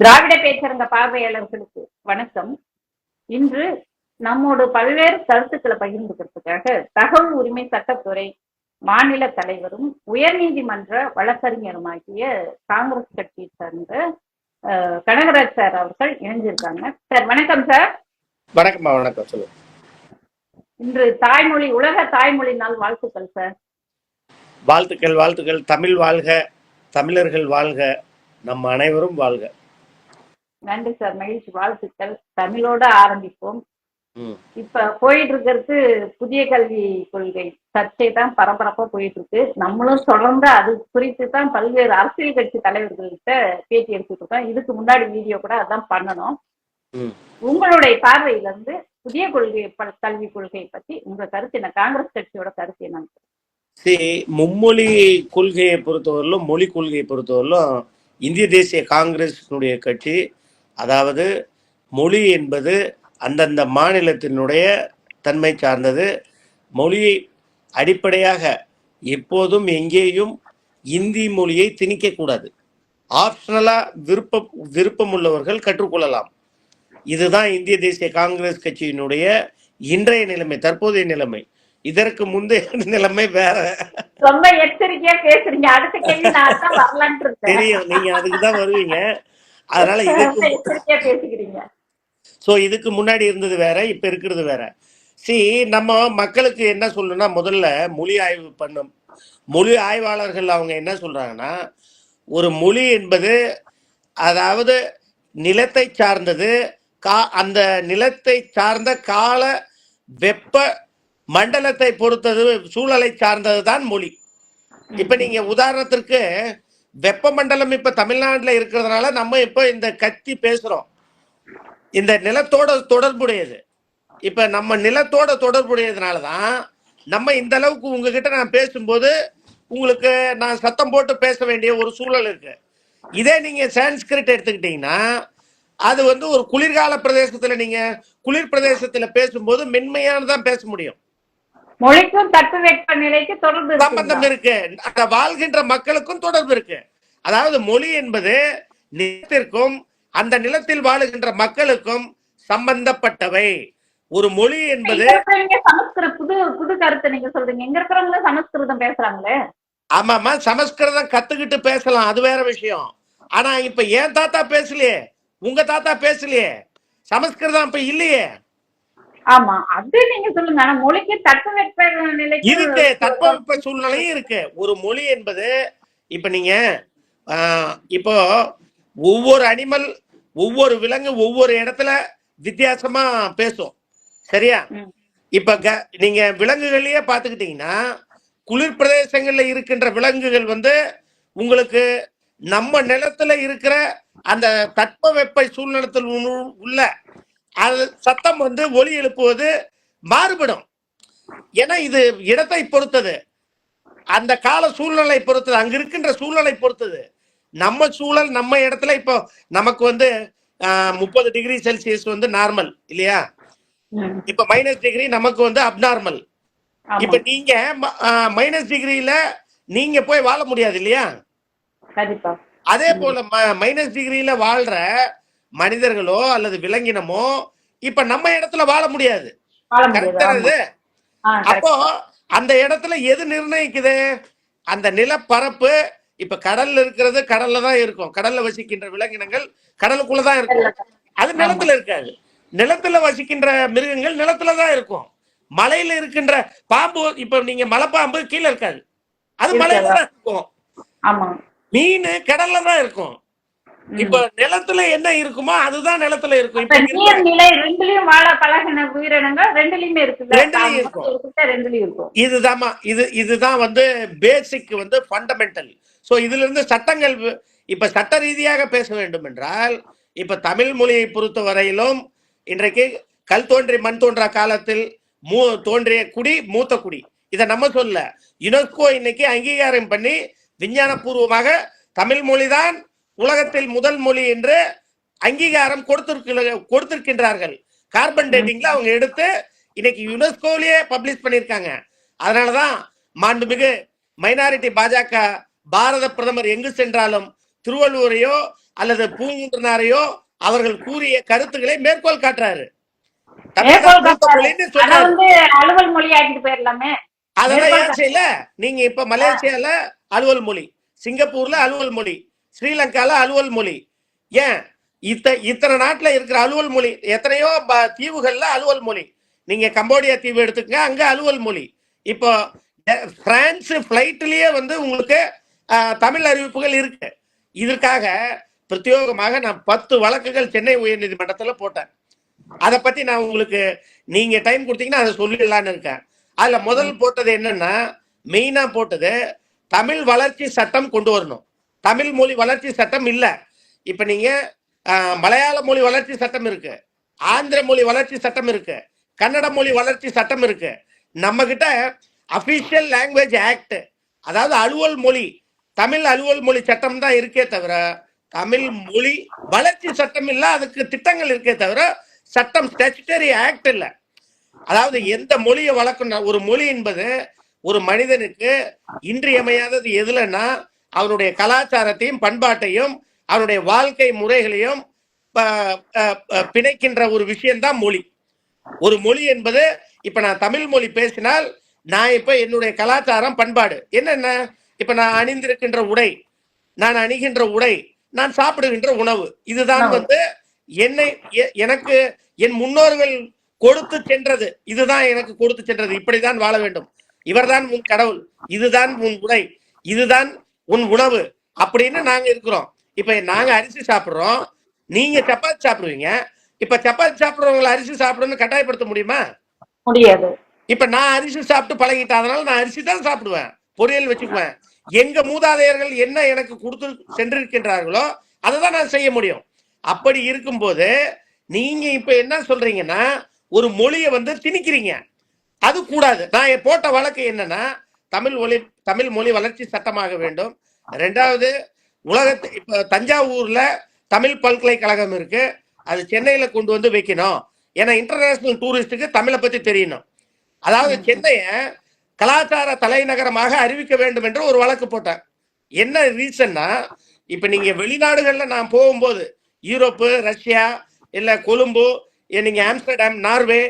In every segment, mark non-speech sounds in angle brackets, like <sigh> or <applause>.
திராவிட பேச்சரங்க பார்வையாளர்களுக்கு வணக்கம். இன்று நம்மோடு பல்வேறு கருத்துக்களை பகிர்ந்துக்கிறதுக்காக தகவல் உரிமை சட்டத்துறை மாநில தலைவரும் உயர்நீதிமன்ற வழக்கறிஞருமாகிய காங்கிரஸ் கட்சியை சார்ந்த கனகராஜ் சார் அவர்கள் இணைஞ்சிருக்காங்க. சார் வணக்கம் சார். வணக்கம்மா வணக்கம். சொல்லுங்க. இன்று தாய்மொழி உலக தாய்மொழி நாள் வாழ்த்துக்கள் சார். வாழ்த்துக்கள் வாழ்த்துக்கள். தமிழ் வாழ்க தமிழர்கள் வாழ்க நம்ம அனைவரும் வாழ்க. நன்றி சார் மகிழ்ச்சி. வாழ்த்துக்கள். தமிழோட ஆரம்பிப்போம். இப்ப போயிட்டு இருக்கிறது புதிய கல்வி கொள்கை. சர்ச்சை தான் பரபரப்பா போயிட்டு இருக்கு நம்மளும் தொடர்ந்து அது குறித்து தான் பல்வேறு அரசியல் கட்சி தலைவர்கள்கிட்ட பேட்டி எடுத்துட்டு இருக்கோம். இதுக்கு முன்னாடி வீடியோ கூட அதான் பண்ணணும். உங்களுடைய பார்வையில இருந்து புதிய கொள்கை கல்வி கொள்கை பத்தி உங்க கருத்து என்ன? காங்கிரஸ் கட்சியோட கருத்து என்ன? சரி மும்மொழி கொள்கையை பொறுத்தவரையிலும் மொழி கொள்கையை பொறுத்தவரையிலும் இந்திய தேசிய காங்கிரஸினுடைய கட்சி அதாவது மொழி என்பது அந்தந்த மாநிலத்தினுடைய தன்மை சார்ந்தது. மொழியை அடிப்படையாக எப்போதும் எங்கேயும் இந்தி மொழியை திணிக்கக்கூடாது ஆப்ஷனலாக விருப்பம் விருப்பம் உள்ளவர்கள் கற்றுக்கொள்ளலாம். இதுதான் இந்திய தேசிய காங்கிரஸ் கட்சியினுடைய இன்றைய நிலைமை தற்போதைய நிலைமை. இதற்கு முந்தைய <laughs> நிலைமை வேற. ரொம்ப எச்சரிக்கையா பேசுறீங்க. அடுத்த கேள்வி தெரியும். நீங்க அதுக்கு தான் வருவீங்க. அதனால <laughs> இதுக்கு ஸோ இதுக்கு முன்னாடி இருந்தது வேற இப்ப இருக்கிறது வேற. சி நம்ம மக்களுக்கு என்ன சொல்லணும்னா முதல்ல மொழி ஆய்வு பண்ணும். மொழி ஆய்வாளர்கள் அவங்க என்ன சொல்றாங்கன்னா ஒரு மொழி என்பது அதாவது நிலத்தை சார்ந்தது கா அந்த நிலத்தை சார்ந்த கால வெப்ப மண்டலத்தை பொறுத்தது சூழலை சார்ந்தது தான் மொழி. இப்ப நீங்க உதாரணத்திற்கு வெப்பமண்டலம் இப்ப தமிழ்நாட்டுல இருக்கிறதுனால நம்ம இப்ப இந்த கத்தி பேசுறோம். இந்த நிலத்தோட தொடர்புடையது. இப்ப நம்ம நிலத்தோட தொடர்புடையதுனால தான் நம்ம இந்த அளவுக்கு உங்ககிட்ட நான் பேசும்போது உங்களுக்கு நான் சத்தம் போட்டு பேச வேண்டிய ஒரு சூழல் இருக்கு. இதே நீங்க சான்ஸ்கிரிட் எடுத்துக்கிட்டீங்கன்னா அது வந்து ஒரு குளிர்கால பிரதேசத்துல நீங்க குளிர் பிரதேசத்துல பேசும்போது மென்மையானதான் பேச முடியும். மொழிக்கும் தட்பவெட்ப நிலைக்கு தொடர்பு சம்பந்தம்? இருக்கு. அந்த வாழ்கின்ற மக்களுக்கும் தொடர்பு இருக்கு. அதாவது மொழி என்பது நிலத்திற்கும் அந்த நிலத்தில் வாழுகின்ற மக்களுக்கும் சம்பந்தப்பட்டவை. ஒரு மொழி என்பது புது புது கருத்தை நீங்க சொல்றீங்க. இங்க இருக்கிறவங்க சமஸ்கிருதம் பேசுறாங்களே? ஆமாமா சமஸ்கிருதம் கத்துக்கிட்டு பேசலாம். அது வேற விஷயம். ஆனா இப்ப ஏன் தாத்தா பேசலையே. உங்க தாத்தா பேசலையே. சமஸ்கிருதம் இப்ப இல்லையே. ஆமா அது நீங்க சொல்லுங்க. ஆனா மொழிக்கு தட்பவெட்ப நிலைக்கு இருக்கு. தட்பவெப்ப சூழ்நிலையும் இருக்கு. ஒரு மொழி என்பது இப்ப நீங்க இப்போ ஒவ்வொரு அனிமல் ஒவ்வொரு விலங்கு ஒவ்வொரு இடத்துல வித்தியாசமா பேசும். சரியா. இப்ப க- நீங்க விலங்குகள்லயே பாத்துக்கிட்டீங்கன்னா குளிர் பிரதேசங்கள்ல இருக்கின்ற விலங்குகள் வந்து உங்களுக்கு நம்ம நிலத்துல இருக்கிற அந்த தட்பவெப்ப சூழ்நிலத்தில் உள்ள- அது சத்தம் வந்து ஒலி எழுப்புவது மாறுபடும். ஏன்னா இது இடத்தை பொறுத்தது. அந்த கால சூழ்நிலை பொறுத்தது. அங்க இருக்கின்ற சூழலை பொறுத்தது. நம்ம சூழல் நம்ம இடத்துல இப்போ நமக்கு வந்து முப்பது டிகிரி செல்சியஸ் வந்து நார்மல் இல்லையா? இப்ப மைனஸ் டிகிரி நமக்கு வந்து அப்நார்மல். இப்ப நீங்க மைனஸ் டிகிரியில நீங்க போய் வாழ முடியாது இல்லையா? அதே போல மைனஸ் டிகிரியில வாழ்ற மனிதர்களோ அல்லது விலங்கினமோ இப்ப நம்ம இடத்துல வாழ முடியாது. அப்போ அந்த இடத்துல எது நிர்ணயிக்குது? அந்த நிலப்பரப்பு இப்ப கடல்ல இருக்கிறது கடல்ல தான் இருக்கும். கடல்ல வசிக்கின்ற விலங்கினங்கள் கடலுக்குள்ள தான் இருக்கும். அது நிலத்துல இருக்காது. நிலத்துல வசிக்கின்ற மிருகங்கள் நிலத்துல தான் இருக்கும். மலையில இருக்கின்ற பாம்பு இப்ப நீங்க மலைப்பாம்பு கீழே இருக்காது. அது மலையில தான் இருக்கும். மீன் கடல்ல தான் இருக்கும். இப்ப நிலத்துல என்ன இருக்குமோ அதுதான் நிலத்துல இருக்கும். இப்ப இதுதாம்மா இது இதுதான் வந்து பேசிக் வந்து ஃபண்டமெண்டல் ஸோ இதுல இருந்து சட்டங்கள் இப்ப சட்ட ரீதியாக பேச வேண்டும் என்றால் இப்ப தமிழ் மொழியை பொறுத்த வரையிலும் இன்றைக்கு கல் தோன்றி மண் தோன்றா காலத்தில் மூ தோன்றிய குடி மூத்த குடி. இதை நம்ம சொல்ல யுனெஸ்கோ இன்னைக்கு அங்கீகாரம் பண்ணி விஞ்ஞானபூர்வமாக தமிழ் மொழிதான் உலகத்தில் முதல் மொழி என்று அங்கீகாரம் கொடுத்திருக்க கொடுத்திருக்கின்றார்கள். கார்பன் டேட்டிங்ல அவங்க எடுத்து இன்னைக்கு யுனெஸ்கோலயே பப்ளிஷ் பண்ணியிருக்காங்க. அதனாலதான் மாண்புமிகு மைனாரிட்டி பாஜக பாரத பிரதமர் எங்கு சென்றாலும் திருவள்ளுவரையோ அல்லது பூங்குன்றனாரையோ அவர்கள் கூறிய கருத்துக்களை மேற்கோள் காட்டுறாரு. அலுவல் மொழி ஆக்கிட்டு போயிடலாமே. அதெல்லாம் நீங்க இப்ப மலேசியால அலுவல் மொழி சிங்கப்பூர்ல அலுவல் மொழி ஸ்ரீலங்கால அலுவல் மொழி. ஏன்? இத்த இத்தனை நாட்டுல இருக்கிற அலுவல் மொழி எத்தனையோ தீவுகள்ல அலுவல் மொழி. நீங்க கம்போடியா தீவு எடுத்துக்கங்க அங்க அலுவல் மொழி. இப்போ பிரான்ஸ் பிளைட்லயே வந்து உங்களுக்கு தமிழ் அறிவிப்புகள் இருக்கு. இதற்காக பிரத்யோகமாக நான் பத்து வழக்குகள் சென்னை உயர்நீதிமன்றத்துல போட்டேன். அதை பத்தி நான் உங்களுக்கு நீங்க டைம் கொடுத்தீங்கன்னா அதை சொல்லிடலான்னு இருக்கேன். அதுல முதல் போட்டது என்னன்னா மெயினா போட்டது தமிழ் வளர்ச்சி சட்டம் கொண்டு வரணும். தமிழ் மொழி வளர்ச்சி சட்டம் இல்லை. இப்போ நீங்கள் மலையாள மொழி வளர்ச்சி சட்டம் இருக்கு. ஆந்திர மொழி வளர்ச்சி சட்டம் இருக்கு. கன்னட மொழி வளர்ச்சி சட்டம் இருக்கு. நம்ம கிட்ட அபிஷியல் லாங்குவேஜ் ஆக்ட் அதாவது அலுவல் மொழி தமிழ் அலுவல் மொழி சட்டம் தான் இருக்கே தவிர தமிழ் மொழி வளர்ச்சி சட்டம் இல்லை அதுக்கு திட்டங்கள் இருக்கே தவிர சட்டம் ஸ்டாச்சுட்டரி ஆக்ட் இல்லை. அதாவது எந்த மொழியை வளர்க்கணும் ஒரு மொழி என்பது ஒரு மனிதனுக்கு இன்றியமையாதது எதுலன்னா அவனுடைய கலாச்சாரத்தையும் பண்பாட்டையும் அவனுடைய வாழ்க்கை முறைகளையும் பிணைக்கின்ற ஒரு விஷயம்தான் மொழி. ஒரு மொழி என்பது இப்ப நான் தமிழ் மொழி பேசினால் நான் இப்ப என்னுடைய கலாச்சாரம் பண்பாடு. என்னென்ன? இப்ப நான் அணிந்திருக்கின்ற உடை நான் அணிகின்ற உடை நான் சாப்பிடுகின்ற உணவு. இதுதான். வந்து என்னை எனக்கு என் முன்னோர்கள் கொடுத்து சென்றது. இதுதான் எனக்கு கொடுத்து சென்றது. இப்படிதான் வாழ வேண்டும். இவர்தான் உன் கடவுள். இதுதான் உன் உடை. இதுதான் உன் உணவு அப்படின்னு நாங்க இருக்கிறோம். இப்ப நாங்க அரிசி சாப்பிடுறோம். நீங்க சப்பாத்தி சாப்பிடுவீங்க. இப்ப சப்பாத்தி சாப்பிடுறவங்களை அரிசி சாப்பிடணும்னு கட்டாயப்படுத்த முடியுமா? முடியாது. இப்ப நான் அரிசி சாப்பிட்டு பழகிட்டேன் அதனால நான் அரிசி தான் சாப்பிடுவேன். பொரியல் வச்சுக்குவேன். எங்க மூதாதையர்கள் என்ன எனக்கு கொடுத்து சென்றிருக்கின்றார்களோ அதை தான் நான் செய்ய முடியும். அப்படி இருக்கும்போது நீங்க இப்ப என்ன சொல்றீங்கன்னா ஒரு மொழியை வந்து திணிக்கிறீங்க. அது கூடாது. நான் போட்ட வழக்கு என்னன்னா தமிழ் மொழி தமிழ் மொழி வளர்ச்சி சட்டமாக வேண்டும். ரெண்டாவது உலகத்து இப்ப தஞ்சாவூர்ல தமிழ் பல்கலைக்கழகம் இருக்கு. அது சென்னையில கொண்டு வந்து வைக்கணும். ஏன்னா இன்டர்நேஷனல் டூரிஸ்டுக்கு தமிழை பத்தி தெரியணும். அதாவது சென்னைய கலாச்சார தலைநகரமாக அறிவிக்க வேண்டும் என்று ஒரு வழக்கு போட்டேன். என்ன ரீசன்னா இப்ப நீங்க வெளிநாடுகள்ல நான் போகும்போது யூரோப்பு ரஷ்யா இல்ல கொழும்பு நீங்க ஆம்ஸ்டர்டாம் நார்வே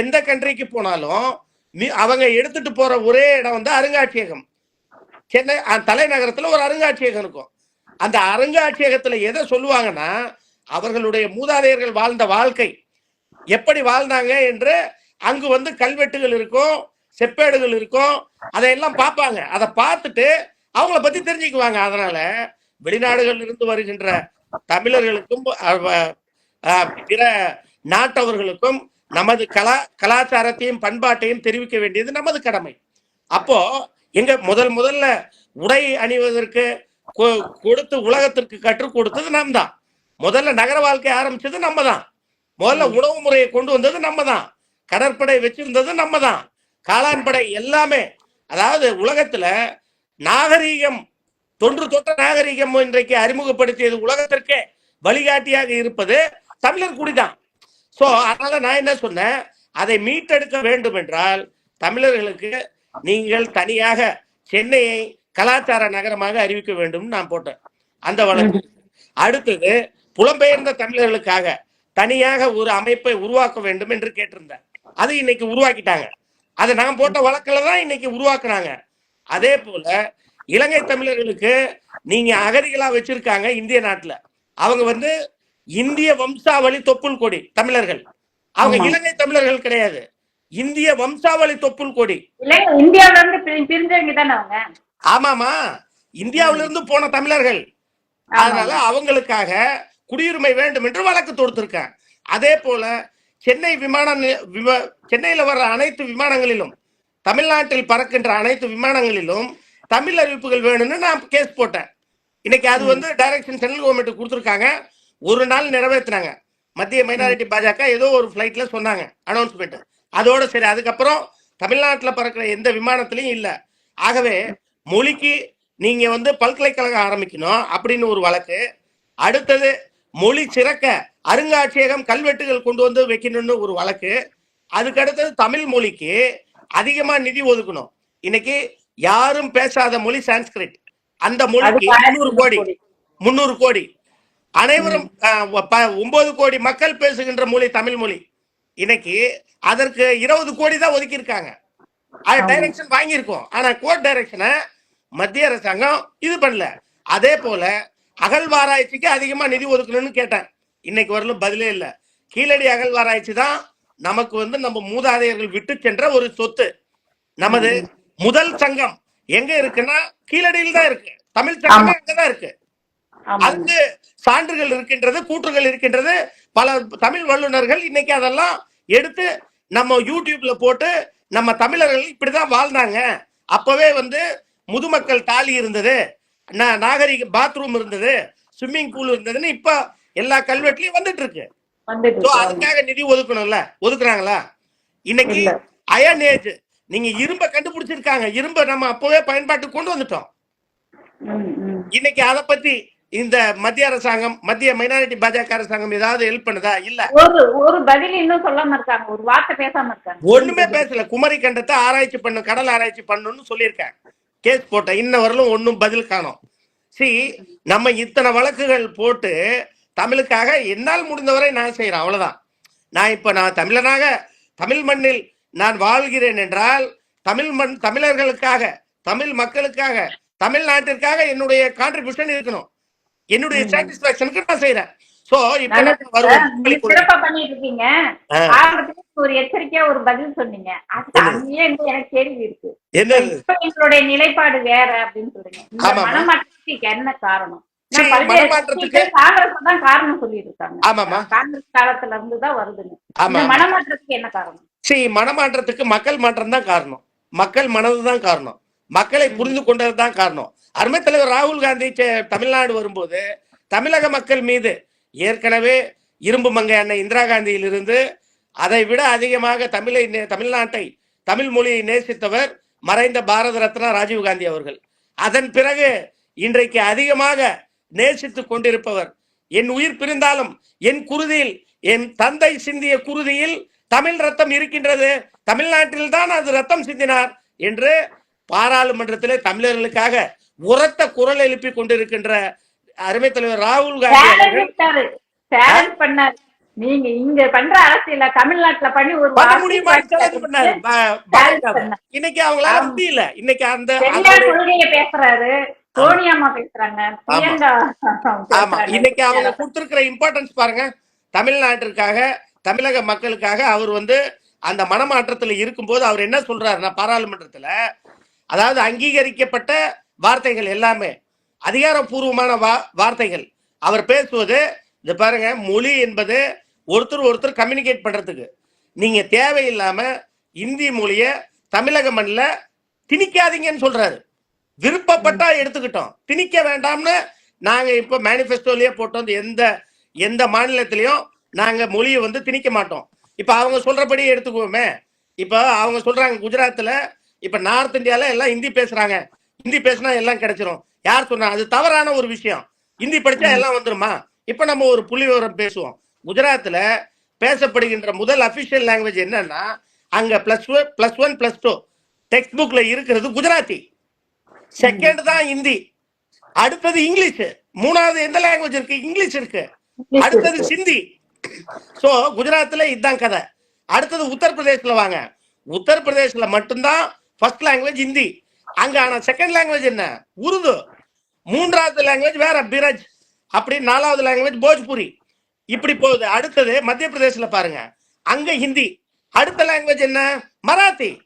எந்த கண்ட்ரிக்கு போனாலும் நீ- அவங்க எடுத்துட்டு போற ஒரே இடம் வந்து அருங்காட்சியகம். சென்னை தலைநகரத்துல ஒரு அருங்காட்சியகம் இருக்கும். அந்த அருங்காட்சியகத்துல எதை சொல்லுவாங்கன்னா அவர்களுடைய மூதாதையர்கள் வாழ்ந்த வாழ்க்கை. எப்படி வாழ்ந்தாங்க என்று அங்கு வந்து கல்வெட்டுகள் இருக்கும் செப்பேடுகள் இருக்கும் அதையெல்லாம் பார்ப்பாங்க. அதை பார்த்துட்டு அவங்கள பத்தி தெரிஞ்சுக்குவாங்க. அதனால வெளிநாடுகளில் இருந்து வருகின்ற தமிழர்களுக்கும் பிற நாட்டவர்களுக்கும் நமது கலா கலாச்சாரத்தையும் பண்பாட்டையும் தெரிவிக்க வேண்டியது நமது கடமை. அப்போ எங்க முதல் முதல்ல உடை அணிவதற்கு கொடுத்து உலகத்திற்கு கற்றுக் கொடுத்தது நாம் தான் முதல்ல நகர வாழ்க்கை ஆரம்பிச்சது நம்ம தான் முதல்ல உணவு முறையை கொண்டு வந்தது நம்ம தான் கடற்படை வச்சிருந்தது நம்ம தான் காளான் படை எல்லாமே. அதாவது உலகத்துல நாகரீகம் தொன்று தொட்ட நாகரீகம் இன்றைக்கு அறிமுகப்படுத்தியது உலகத்திற்கே வழிகாட்டியாக இருப்பது தமிழர் குடிதான். சோ அதனால நான் என்ன சொன்னேன்? அதை மீட்டெடுக்க வேண்டும் என்றால் தமிழர்களுக்கு நீங்கள் தனியாக சென்னையை கலாச்சார நகரமாக அறிவிக்க வேண்டும் நான் போட்டேன். அந்த வழக்கு. அடுத்தது புலம்பெயர்ந்த தமிழர்களுக்காக தனியாக ஒரு அமைப்பை உருவாக்க வேண்டும் என்று கேட்டிருந்தேன். அது இன்னைக்கு உருவாக்கிட்டாங்க. அதை நான் போட்ட வழக்கில் தான் இன்னைக்கு உருவாக்குனாங்க. அதே போல இலங்கை தமிழர்களுக்கு நீங்க அகதிகளா வச்சிருக்காங்க இந்திய நாட்டுல. அவங்க வந்து இந்திய வம்சாவளி தொப்புள் கொடி தமிழர்கள். அவங்க. இலங்கை தமிழர்கள் கிடையாது. இந்திய வம்சாவளி தொப்புள் கொடி. இந்தியாவுல இருந்து பிரி- பிரிஞ்சவங்க தானே அவங்க? ஆமாமா. இந்தியாவிலிருந்து இருந்து போன தமிழர்கள். அதனால அவங்களுக்காக குடியுரிமை வேண்டும் என்று வழக்கு தொடுத்திருக்கேன் அதே போல சென்னை விமான சென்னையில வர்ற அனைத்து விமானங்களிலும் தமிழ்நாட்டில் பறக்கின்ற அனைத்து விமானங்களிலும் தமிழ் அறிவிப்புகள் வேணும்னு நான் கேஸ் போட்டேன். இன்னைக்கு அது வந்து டைரக்ஷன் சென்ட்ரல் கவர்மெண்ட் கொடுத்துருக்காங்க. ஒரு நாள் நிறைவேற்றினாங்க மத்திய மைனாரிட்டி பாஜக ஏதோ ஒரு ஃபிளைட்ல சொன்னாங்க அனௌன்ஸ்மெண்ட் அதோட சரி அதுக்கப்புறம் தமிழ்நாட்டில் பறக்கிற எந்த விமானத்திலையும் இல்லை. ஆகவே மொழிக்கு நீங்க வந்து பல்கலைக்கழகம் ஆரம்பிக்கணும் அப்படின்னு ஒரு வழக்கு. அடுத்தது மொழி சிறக்க அருங்காட்சியகம் கல்வெட்டுகள் கொண்டு வந்து வைக்கணும்னு ஒரு வழக்கு. அதுக்கு அடுத்தது தமிழ் மொழிக்கு அதிகமா நிதி ஒதுக்கணும். இன்னைக்கு யாரும் பேசாத மொழி சான்ஸ்கிரிட். அந்த மொழிக்கு முந்நூறு கோடி. முந்நூறு கோடி. அனைவரும் ஒன்பது கோடி மக்கள் பேசுகின்ற மொழி தமிழ் மொழி. இன்னைக்கு அதற்கு இருபது கோடி தான் ஒதுக்கி இருக்காங்க அது. டைரக்ஷன் வாங்கியிருக்கோம். ஆனா கோர்ட் டைரக்ஷனை மத்திய அரசாங்கம் இது பண்ணல. அதே போல அகழ்வாராய்ச்சிக்கு அதிகமா நிதி ஒதுக்கணும்னு கேட்டேன் இன்னைக்கு வரலும் பதிலே இல்ல. கீழடி அகழ்வாராய்ச்சி தான் நமக்கு வந்து நம்ம மூதாதையர்கள் விட்டு சென்ற ஒரு சொத்து. நமது முதல் சங்கம் எங்க இருக்குன்னா கீழடியில் தான் இருக்கு. தமிழ் சங்கமே அங்கதான் இருக்கு. அதுக்கு சான்றுகள் இருக்கின்றது கூற்றுகள் இருக்கின்றது. பல தமிழ் வல்லுநர்கள் இன்னைக்கு அதெல்லாம் எடுத்து நம்ம யூடியூப்ல போட்டு நம்ம தமிழர்கள் இப்படிதான் வாழ்ந்தாங்க. அப்பவே வந்து முதுமக்கள் தாலி இருந்தது நாகரிக பாத்ரூம் இருந்தது ஸ்விம்மிங் பூல் இருந்ததுன்னு இப்ப எல்லா கல்வெட்டுலயும் வந்துட்டு இருக்கு. அதுக்காக நிதி ஒதுக்கணும்ல? ஒதுக்குறாங்களா? இன்னைக்கு. அயன் ஏஜ் நீங்க இரும்ப கண்டுபிடிச்சிருக்காங்க. இரும்ப நம்ம அப்பவே பயன்பாட்டுக்கு கொண்டு வந்துட்டோம். இன்னைக்கு அதை பத்தி இந்த மத்திய அரசாங்கம் மத்திய மைனாரிட்டி பாஜக அரசாங்கம் ஏதாவது ஹெல்ப் பண்ணுதா? இல்ல. ஒரு ஒரு பதில் இன்னும் சொல்லாம இருக்காங்க. ஒரு வார்த்தை பேசாம இருக்காங்க. ஒண்ணுமே பேசல. குமரி கண்டத்தை ஆராய்ச்சி பண்ணு கடல் ஆராய்ச்சி பண்ணணும்னு சொல்லியிருக்கேன். கேஸ் போட்டேன் இன்ன வரலும் ஒன்றும் பதில் காணோம். சி நம்ம இத்தனை வழக்குகள் போட்டு தமிழுக்காக என்னால் முடிந்தவரை நான் செய்யறேன் அவ்வளவுதான். நான் இப்ப நான் தமிழனாக தமிழ் மண்ணில் நான் வாழ்கிறேன் என்றால் தமிழ் மண் தமிழர்களுக்காக தமிழ் மக்களுக்காக தமிழ்நாட்டிற்காக என்னுடைய கான்ட்ரிபியூஷன் இருக்கணும். என்னுடைய சாட்டிஸ்பாக்சனுக்கு நான் செய்யறேன் சோ இப்ப சிறப்பா பண்ணிட்டு இருக்கீங்க ஒரு எச்சரிக்கையா ஒரு பதில் சொன்னீங்க. அது என்னது? அங்கேயே இருந்து எனக்கு கேள்வி இருக்கு. இப்ப எங்களுடைய நிலைப்பாடு வேற அப்படின்னு சொல்றீங்க. மனமாற்றத்துக்கு என்ன காரணம்? காங்கிரஸ் தான் காரணம் சொல்லிட்டு இருக்காங்க. காங்கிரஸ் காலத்துல இருந்து தான் வருதுங்க மனமாற்றத்துக்கு என்ன காரணம்? சரி மனமாற்றத்துக்கு மக்கள் மாற்றம் தான் காரணம். மக்கள் மனது தான் காரணம். மக்களை புரிந்து கொண்டது தான் காரணம். அருமை தலைவர் ராகுல் காந்தி செ- தமிழ்நாடு வரும்போது தமிழக மக்கள் மீது ஏற்கனவே இரும்பு மங்கை அண்ணன் இந்திரா காந்தியிலிருந்து அதை விட அதிகமாக தமிழை நே- தமிழ்நாட்டை தமிழ் மொழியை நேசித்தவர் மறைந்த பாரத ரத்னா ராஜீவ் காந்தி அவர்கள். அதன் பிறகு இன்றைக்கு அதிகமாக நேசித்துக் கொண்டிருப்பவர் என் உயிர் பிரிந்தாலும் என் குருதியில் என் தந்தை சிந்திய குருதியில் தமிழ் ரத்தம் இருக்கின்றது. தமிழ்நாட்டில் தான் அது ரத்தம் சிந்தினார் என்று பாராளுமன்றத்திலே தமிழர்களுக்காக உரத்த குரல் எழுப்பி கொண்டிருக்கின்ற அருமை தலைவர் ராகுல் காந்தி நீங்க இங்க பண்ற அரசியல தமிழ்நாட்டுல பண்ணி ஒரு பண்ண முடியுமா. இன்னைக்கு அவங்களால ஆமா. முடியல. இன்னைக்கு அந்த கொள்கைய பேசுறாரு. சோனியாமா பேசுறாங்க. பிரியங்கா ஆமா. பேசுறாங்க. இன்னைக்கு அவங்க கொடுத்திருக்கிற இம்பார்ட்டன்ஸ் பாருங்க. தமிழ்நாட்டிற்காக தமிழக மக்களுக்காக அவர் வந்து அந்த மனமாற்றத்துல இருக்கும்போது அவர் என்ன சொல்றாருன்னா பாராளுமன்றத்துல அதாவது அங்கீகரிக்கப்பட்ட வார்த்தைகள் எல்லாமே அதிகாரப்பூர்வமான வா- வார்த்தைகள். அவர் பேசுவது இது பாருங்க மொழி என்பது ஒருத்தர் ஒருத்தர் கம்யூனிகேட் பண்றதுக்கு. நீங்க தேவையில்லாம இந்தி மொழிய தமிழக மண்ணில் திணிக்காதீங்கன்னு சொல்றாரு. விருப்பப்பட்டா எடுத்துக்கிட்டோம். திணிக்க வேண்டாம்னு நாங்க இப்ப மேனிஃபெஸ்டோலயே போட்டோம். எந்த எந்த மாநிலத்திலையும் நாங்க மொழியை வந்து திணிக்க மாட்டோம். இப்ப அவங்க சொல்றபடி எடுத்துக்குவோமே. இப்ப அவங்க சொல்றாங்க குஜராத்ல இப்ப நார்த் இந்தியால எல்லாம் ஹிந்தி பேசுறாங்க. ஹிந்தி பேசினா எல்லாம் கிடைச்சிரும். யார் சொன்னா அது தவறான ஒரு விஷயம். ஹிந்தி படிச்சா எல்லாம் வந்துருமா? இப்ப நம்ம ஒரு புள்ளி விவரம் பேசுவோம். குஜராத்ல பேசப்படுகின்ற முதல் அபிஷியல் லாங்குவேஜ் என்னன்னா அங்க plus one plus one plus two text புக்ல இருக்கிறது குஜராத்தி. செகண்ட் தான் ஹிந்தி. அடுத்தது இங்கிலீஷ். மூணாவது எந்த லாங்குவேஜ் இருக்கு? இங்கிலீஷ் இருக்கு. அடுத்தது. சிந்தி. சோ குஜராத்ல இதுதான் கதை. அடுத்தது உத்தரப்பிரதேஷ்ல வாங்க. உத்தரப்பிரதேஷ்ல மட்டும்தான் ஃபர்ஸ்ட் லாங்குவேஜ் ஹிந்தி. அங்க ஆனா செகண்ட் லாங்குவேஜ் என்ன? உருது. மூன்றாவது லாங்குவேஜ் வேற பிரஜ். அப்படி நாலாவது லாங்குவேஜ் போஜ்புரி. இப்படி போகுது. அடுத்தது மத்திய பிரதேஷ்ல பாருங்க. அங்க ஹிந்தி. அடுத்த லாங்குவேஜ் என்ன? மராத்தி.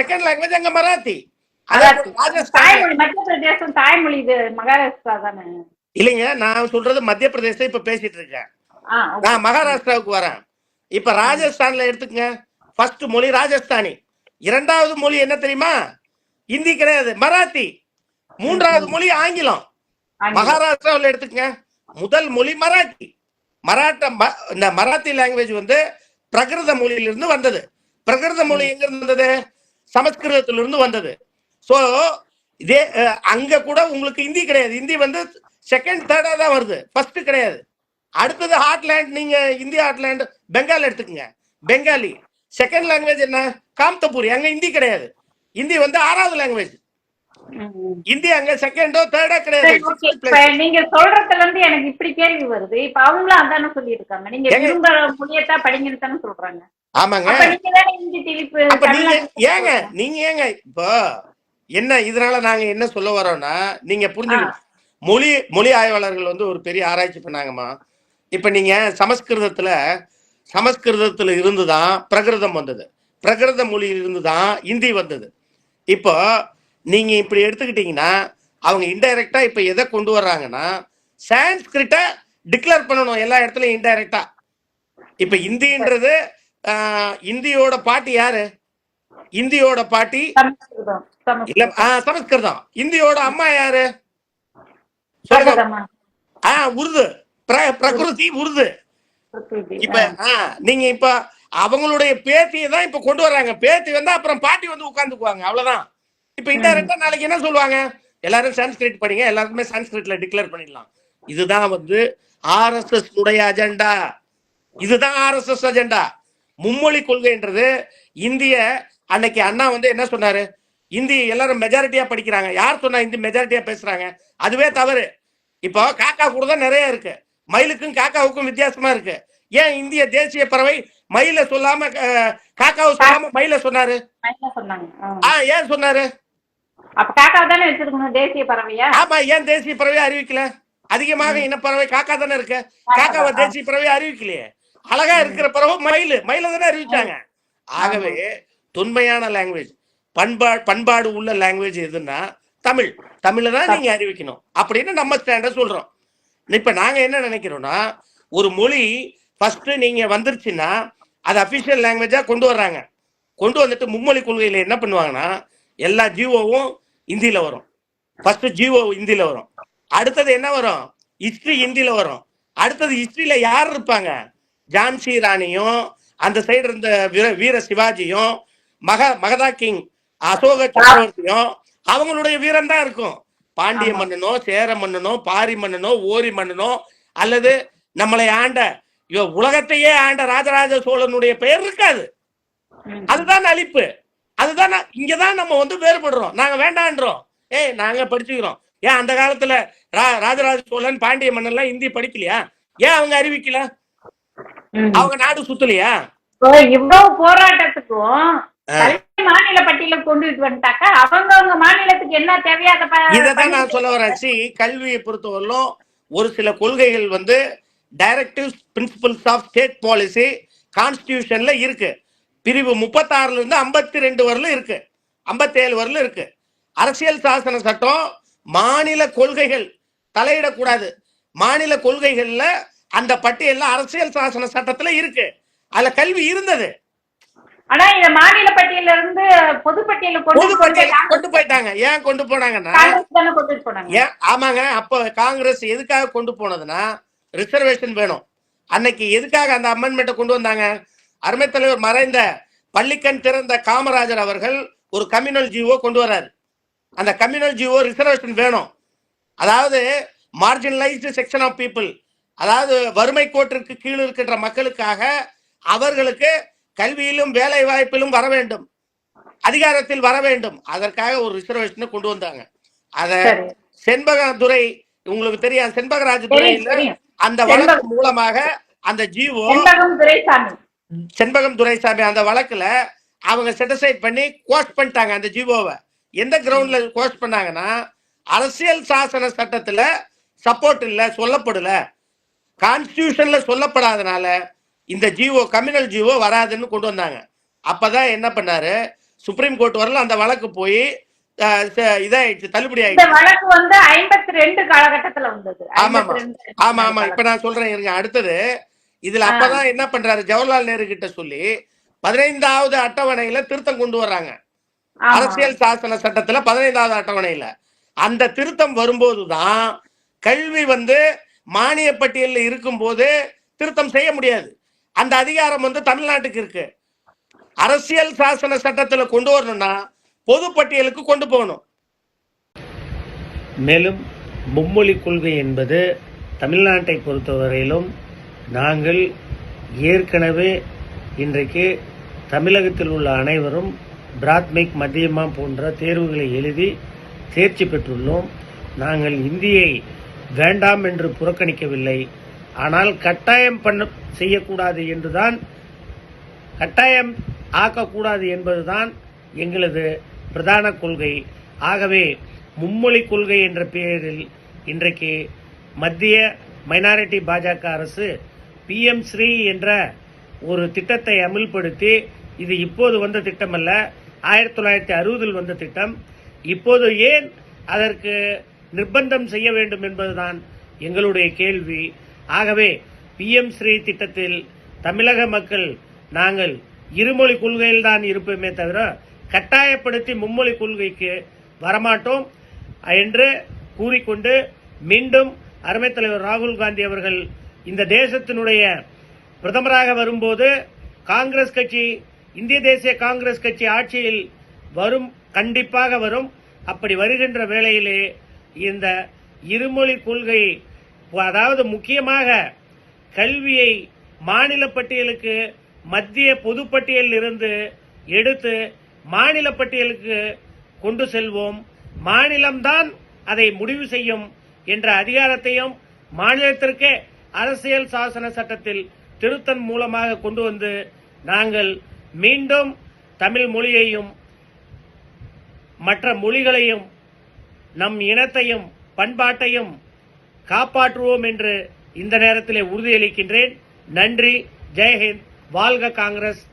செகண்ட் லாங்குவேஜ் அங்க மராத்தி. இல்லைங்க நான் சொல்றது மத்திய பிரதேசம் இப்ப பேசிட்டு இருக்கேன். நான் மகாராஷ்டிராவுக்கு வரேன். இப்ப ராஜஸ்தான்ல எடுத்துக்கங்க. ஃபர்ஸ்ட் மொழி ராஜஸ்தானி. இரண்டாவது மொழி என்ன தெரியுமா? ஹிந்தி கிடையாது மராத்தி. மூன்றாவது மொழி ஆங்கிலம். மகாராஷ்டிராவில் எடுத்துக்கங்க. முதல் மொழி மராத்தி. மராட்ட இந்த மராத்தி லாங்குவேஜ் வந்து பிரகிருத மொழியிலிருந்து வந்தது. பிரகிருத மொழி எங்க இருந்து வந்தது? சமஸ்கிருதத்திலிருந்து வந்தது. சோ இதே அங்க கூட உங்களுக்கு ஹிந்தி கிடையாது. ஹிந்தி வந்து செகண்ட் தேர்டா தான் வருது. ஃபர்ஸ்ட் கிடையாது. அடுத்தது ஹாட்லேண்ட் நீங்க இந்தியா ஹாட்லேண்ட் பெங்கால் எடுத்துக்கங்க. பெங்காலி செகண்ட் லாங்குவேஜ் என்ன? காம்தபூரி அங்க ஹிந்தி கிடையாது. ஹிந்தி வந்து ஆறாவது லாங்குவேஜ். இந்தியா அங்க செகண்டோ தேர்டோ கிடையாது. நீங்க சொல்றதுல இருந்து எனக்கு இப்படி கேள்வி வருது. இப்ப அவங்களும் அதானே சொல்லியிருக்காங்க. நீங்க ஏங்க? விரும்புற மொழியத்தான் படிங்கன்னு தானே சொல்றாங்க. ஆமாங்க. நீங்க இந்தி நீங்க ஏங்க நீங்க ஏங்க இப்போ என்ன இதனால நாங்க என்ன சொல்ல வரோம்னா நீங்க புரிஞ்சுக்கணும் மொழி மொழி ஆய்வாளர்கள் வந்து ஒரு பெரிய ஆராய்ச்சி பண்ணாங்கம்மா. இப்ப நீங்க சமஸ்கிருதத்துல சமஸ்கிருதத்துல இருந்துதான் பிரகிருதம் வந்தது. பிரகிருத மொழியில் இருந்து தான் இந்தி வந்தது. இப்போ நீங்க இப்படி எடுத்துக்கிட்டீங்கன்னா அவங்க இன்டைரக்டா இப்ப எதை கொண்டு வர்றாங்கன்னா சான்ஸ்கிரிட்ட டிக்ளேர் பண்ணணும் எல்லா இடத்துலயும் இன்டைரக்டா இப்ப இந்தின்றது ஆஹ், இந்தியோட பாட்டி யாரு? இந்தியோட பாட்டி இல்ல சமஸ்கிருதம். இந்தியோட அம்மா யாரு? சொல்லுங்க. பிரகதமா. ஆ உருது. பிர- பிரகிருதி உருது. இப்ப நீங்க இப்ப அவங்களுடைய பேத்தியை தான் இப்ப கொண்டு வர்றாங்க. பேத்தி வந்தா அப்புறம் பாட்டி வந்து உட்கார்ந்துக்குவாங்க. அவ்வளவுதான். இப்ப இன்டெரக்டா நாளைக்கு என்ன சொல்லுவாங்க? எல்லாரும் சான்ஸ்கிரிட் படிங்க. எல்லாருக்குமே சான்ஸ்கிரிட்ல டிக்ளேர் பண்ணிடலாம். இதுதான் வந்து ஆர்எஸ்எஸ் உடைய அஜெண்டா இதுதான் ஆர்எஸ்எஸ் அஜெண்டா மும்மொழி கொள்கைன்றது இந்திய அன்னைக்கு அண்ணா வந்து என்ன சொன்னாரு? இந்தி எல்லாரும் மெஜாரிட்டியா படிக்கிறாங்க. யார் சொன்னா இந்தி மெஜாரிட்டியா பேசுறாங்க? அதுவே தவறு. இப்போ காக்கா கூட தான் நிறைய இருக்கு. மயிலுக்கும் காக்காவுக்கும் வித்தியாசமா இருக்கு. ஏன் இந்திய தேசிய பறவை மயில சொல்லாம காக்காவை சொல்லாம மயில சொன்னாரு? என்ன சொன்னாங்க. ஆ. ஆ ஏன் சொன்னாரு? அப்ப காக்கா தானே வச்சிருக்கணும் தேசிய பறவையா? ஆமா ஏன் தேசிய பறவை அறிவிக்கல? அதிகமாக இனப்பறவை காக்கா தானே இருக்கு. காக்காவை தேசிய பறவை அறிவிக்கலையே. அழகா இருக்கிற பறவை மயில் மயில தானே அறிவிச்சாங்க. ஆகவே தொன்மையான லாங்குவேஜ் பண்பாடு பண்பாடு உள்ள லாங்குவேஜ் எதுன்னா தமிழ். தமிழ்ல தான் நீங்க அறிவிக்கணும் அப்படின்னு நம்ம ஸ்டாண்டர்ட் சொல்றோம். இப்ப நாங்க என்ன நினைக்கிறோம்னா ஒரு மொழி ஃபர்ஸ்ட் நீங்க வந்துருச்சுன்னா அது அபிஷியல் லாங்குவேஜா கொண்டு வர்றாங்க. கொண்டு வந்துட்டு மும்மொழி கொள்கையில என்ன பண்ணுவாங்கன்னா எல்லா ஜீவோவும் இந்தியில வரும். ஃபர்ஸ்ட் ஜீவோ இந்தியில வரும். அடுத்தது என்ன வரும்? ஹிஸ்டரி இந்தியில வரும். அடுத்தது ஹிஸ்டரியில யார் இருப்பாங்க? ஜான்சி ராணியும் அந்த சைடு இருந்த வீர வீர சிவாஜியும் மக மகதா கிங் அசோக சக்கரவர்த்தியும் அவங்களுடைய வீரம் தான் இருக்கும். பாண்டிய. மன்னனோ சேர மன்னனோ பாரி மன்னனோ ஓரி மன்னனோ அல்லது நம்மளை ஆண்ட இவ உலகத்தையே ஆண்ட ராஜராஜ சோழனுடைய பெயர் இருக்காது. அதுதான் அழிப்பு. அதுதான் இங்கதான் நம்ம வந்து வேறுபடுறோம். நாங்க வேண்டான்றோம். ஏய் நாங்க படிச்சுக்கிறோம். ஏன் அந்த காலத்துல ராஜராஜ சோழன் பாண்டிய மன்னன் எல்லாம் இந்தி படிக்கலையா? ஏன் அவங்க அறிவிக்கல. அவங்க நாடு சுத்தலையா? இவ்வளவு போராட்டத்துக்கும் மாநில பட்டியல கொண்டுட்டு வந்துட்டாக்கா அவங்கவங்க மாநிலத்துக்கு என்ன தேவையோ அதை ப- இததான் நான் சொல்ல வரேன். கல்வியை பொறுத்தவரையிலும் ஒரு சில கொள்கைகள் வந்து directive principles of state policy கான்ஸ்டிடியூஷன்ல இருக்கு. பிரிவு முப்பத்தாறுல இருந்து ஐம்பத்தி ரெண்டு வரலும் இருக்கு. ஐம்பத்தேழு வரலும் இருக்கு. அரசியல் சாசன சட்டம் மாநில கொள்கைகள் தலையிடக்கூடாது. மாநில கொள்கைகள்ல அந்த பட்டியல்ல அரசியல் சாசன சட்டத்துல இருக்கு. அதுல கல்வி இருந்தது. ஆனா இந்த மாநில பட்டியல இருந்து பொது பட்டியல கொண்டு போயிட்டாங்க. ஏன் கொண்டு போனாங்கன்னா ஆமாங்க அப்போ காங்கிரஸ் எதுக்காக கொண்டு போனதுன்னா ரிசர்வேஷன் வேணும். அன்னைக்கு எதுக்காக அந்த அமெண்ட்மெண்ட்டை கொண்டு வந்தாங்க? அருமை தலைவர் மறைந்த பள்ளிக்கண் திறந்த காமராஜர் அவர்கள் ஒரு கம்யூனல் ஜிஓ கொண்டு வராரு அந்த கம்யூனல் ஜிஓ ரிசர்வேஷன் வேணும். அதாவது மார்ஜினலைஸ்டு செக்ஷன் ஆஃப் பீப்புள் அதாவது வறுமை கோட்டிற்கு கீழ் இருக்கின்ற மக்களுக்காக அவர்களுக்கு கல்வியிலும் வேலை வாய்ப்பிலும் வர வேண்டும். அதிகாரத்தில் வர வேண்டும். அதற்காக ஒரு ரிசர்வேஷனை கொண்டு வந்தாங்க. அத செண்பகதுரை உங்களுக்கு தெரியும் செண்பகராஜ துறையில அந்த வழக்கு மூலமாக அந்த ஜீவோ செண்பகம் துரைசாமி. அந்த வழக்குல அவங்க செட்டிசைட் பண்ணி கோஸ்ட் பண்ணிட்டாங்க அந்த ஜீவோவை. எந்த கிரவுண்ட்ல கோஸ்ட் பண்ணாங்கன்னா அரசியல் சாசன சட்டத்துல சப்போர்ட் இல்ல சொல்லப்படல. கான்ஸ்டியூஷன்ல சொல்லப்படாதனால இந்த ஜீவோ கம்யூனல் ஜீவோ வராதுன்னு கொண்டு வந்தாங்க. அப்பதான் என்ன பண்ணாரு? சுப்ரீம் கோர்ட் வரல அந்த வழக்கு போய் இதாயிடுச்சு தள்ளுபடி ஆயிடுச்சு. வழக்கு வந்து ஐம்பத்தி ரெண்டு காலகட்டத்துல வந்தது. ஆமா, 52 ஆமா ஆமா. இப்ப நான் சொல்றேன் இருங்க. அடுத்தது இதுல. அப்பதான் என்ன பண்றாரு? ஜவஹர்லால் நேரு கிட்ட சொல்லி பதினைந்தாவது அட்டவணையில திருத்தம் கொண்டு வர்றாங்க. அரசியல் சாசன சட்டத்துல பதினைந்தாவது அட்டவணையில. அந்த திருத்தம் வரும்போதுதான் கல்வி வந்து மானிய பட்டியலில் இருக்கும்போது திருத்தம் செய்ய முடியாது. அந்த அதிகாரம் வந்து தமிழ்நாட்டுக்கு இருக்கு. அரசியல் சாசன சட்டத்துல கொண்டு வரணும்னா பொது பட்டியலுக்கு கொண்டு போகணும். மேலும் மும்மொழி கொள்கை என்பது தமிழ்நாட்டை பொறுத்தவரையிலும் நாங்கள் ஏற்கனவே இன்றைக்கு தமிழகத்தில் உள்ள அனைவரும் பிராத்மிக் மத்தியமா போன்ற தேர்வுகளை எழுதி தேர்ச்சி பெற்றுள்ளோம். நாங்கள் இந்தியை வேண்டாம் என்று புறக்கணிக்கவில்லை. ஆனால் கட்டாயம் பண்ண செய்யக்கூடாது என்றுதான் கட்டாயம் ஆக்கக்கூடாது என்பதுதான் எங்களது பிரதான கொள்கை. ஆகவே மும்மொழி கொள்கை என்ற பெயரில் இன்றைக்கு மத்திய மைனாரிட்டி பாஜக அரசு பிஎம் ஸ்ரீ என்ற ஒரு திட்டத்தை அமல்படுத்தி இது இப்போது வந்த திட்டம் அல்ல ஆயிரத்தி தொள்ளாயிரத்தி அறுபதில் வந்த திட்டம். இப்போது ஏன் அதற்கு நிர்பந்தம் செய்ய வேண்டும் என்பதுதான் எங்களுடைய கேள்வி. ஆகவே பிஎம் ஸ்ரீ திட்டத்தில் தமிழக மக்கள் நாங்கள் இருமொழி கொள்கையில் தான் இருப்போமே தவிர கட்டாயப்படுத்தி மும்மொழி கொள்கைக்கு வரமாட்டோம் என்று கூறிக்கொண்டு மீண்டும் அருமை தலைவர் ராகுல் காந்தி அவர்கள் இந்த தேசத்தினுடைய பிரதமராக வரும்போது காங்கிரஸ் கட்சி இந்திய தேசிய காங்கிரஸ் கட்சி ஆட்சியில் வரும் கண்டிப்பாக வரும். அப்படி வருகின்ற வேளையிலே இந்த இருமொழி கொள்கை அதாவது முக்கியமாக கல்வியை மாநில பட்டியலுக்கு மத்திய பொதுப்பட்டியலில் இருந்து எடுத்து மாநில பட்டியலுக்கு கொண்டு செல்வோம். மாநிலம்தான் அதை முடிவு செய்யும் என்ற அதிகாரத்தையும் மாநிலத்திற்கே அரசியல் சாசன சட்டத்தில் திருத்தன் மூலமாக கொண்டு வந்து நாங்கள் மீண்டும் தமிழ் மொழியையும் மற்ற மொழிகளையும் நம் இனத்தையும் பண்பாட்டையும் காப்பாற்றுவோம் என்று இந்த நேரத்திலே உறுதியளிக்கின்றேன். நன்றி. ஜெயஹிந்த். வாழ்க காங்கிரஸ்.